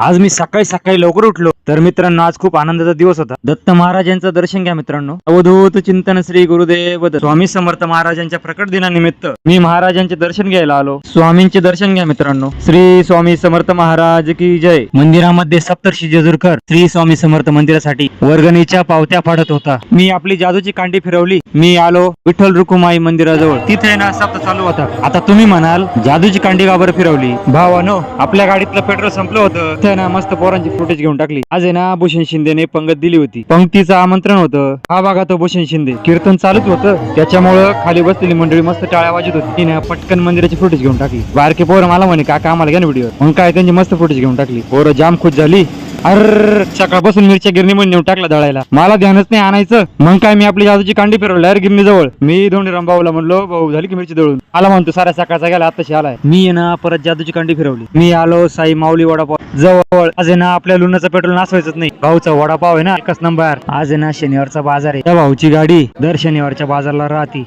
आज मी सकाळी सकाळी लवकर उठलो. तर मित्रांनो आज खूप आनंदाचा दिवस होता. दत्त महाराजांचं दर्शन घ्या मित्रांनो. अवधूत चिंतन श्री गुरुदेव स्वामी समर्थ महाराजांच्या प्रकट दिनानिमित्त मी महाराजांचे दर्शन घ्यायला आलो. स्वामींचे दर्शन घ्या मित्रांनो. श्री स्वामी समर्थ महाराज की जय. मंदिरामध्ये सप्तर्षी जेजूरकर श्री स्वामी समर्थ मंदिरासाठी वर्गणीच्या पावत्या फाडत होता. मी आपली जादूची कांडी फिरवली. मी आलो विठ्ठल रुकुमाई मंदिराजवळ. तिथे ना सप्त चालू होता. आता तुम्ही म्हणाल जादूची कांडी का बरं फिरवली? भावानो आपल्या गाडीतलं पेट्रोल संपलं होतं. आहे ना मस्त पोरांची फुटेज घेऊन टाकली. आज आहे ना भूषण शिंदेने पंगत दिली होती. पंक्तीचं आमंत्रण होतं. हा बघा तो भूषण शिंदे. कीर्तन चालूच होतं. त्याच्यामुळं खाली बसलेली मंडळी मस्त टाळ्या वाजत होती. तिने पटकन मंदिराची फुटेज घेऊन टाकली. बारके पोरं मला म्हणे काका आम्हाला घ्या व्हिडिओ मग काय त्यांची मस्त फुटेज घेऊन टाकली. पोरं जाम खुश झाली. अर सकाळपासून मिरच्या गिरणी मध्ये नेऊन टाकला दळायला. मला ध्यानच नाही आणायचं. मग काय मी आपली जादूची कांडी फिरवली अरे गिरणी जवळ मी धोंडी रामभाऊला म्हणलो भाऊ झाली की मिरची दळून. आला म्हणतो साऱ्या सकाळचा गेला आताशी आलाय. मी ना परत जादूची कांडी फिरवली. मी आलो साई माऊली वडापाव. जवळ आज ना आपल्या लुणाचं पेट्रोल नासवायचंच नाही. भाऊचा वडापाव आहे ना एकच नंबर आज ना शनिवारचा बाजार आहे. त्या भाऊची गाडी दर शनिवारच्या बाजारला राहती.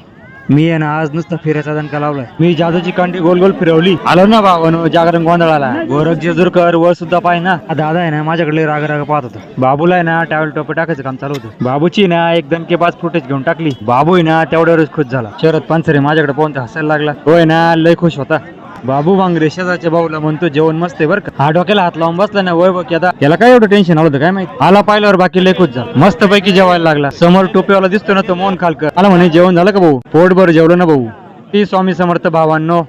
मी आहे ना आज नुसतं फिरायचा दणका लावलाय. मी जादूची कांडी गोल गोल फिरवली. आलो ना भावानो जागरण गोंधळाला. गोरख जेजूरकर वर सुद्धा पाय ना. हा दादा आहे ना माझ्याकडे राग राग पाहत होता. बाबूला आहे ना टावेल टोपे टाकायचं काम चालू होतं. बाबूची ना एक दणके पाच फुटेज घेऊन टाकली. बाबू आहे ना तेवढ्यावरच खुश झाला. शरद पानसरे माझ्याकडे तर हसायला लागला. आहे ना लय खुश होता. बाबू वांगरे शेजारच्या भाऊला म्हणतो जेवण मस्त आहे बरं का. हा डोक्याला हात लावून बसला ना वय बघ आता त्याला काय एवढं टेन्शन आलं होतं काय माहिती? आला पाहिल्यावर बाकी लेखूच जा. मस्त पैकी जेवायला लागला. समोर टोपेवाला दिसतो ना तो मोहन खालकर. आला म्हणे जेवण झालं का भाऊ? पोट बरं जेवलं ना भाऊ? ती स्वामी समर्थ भावांनो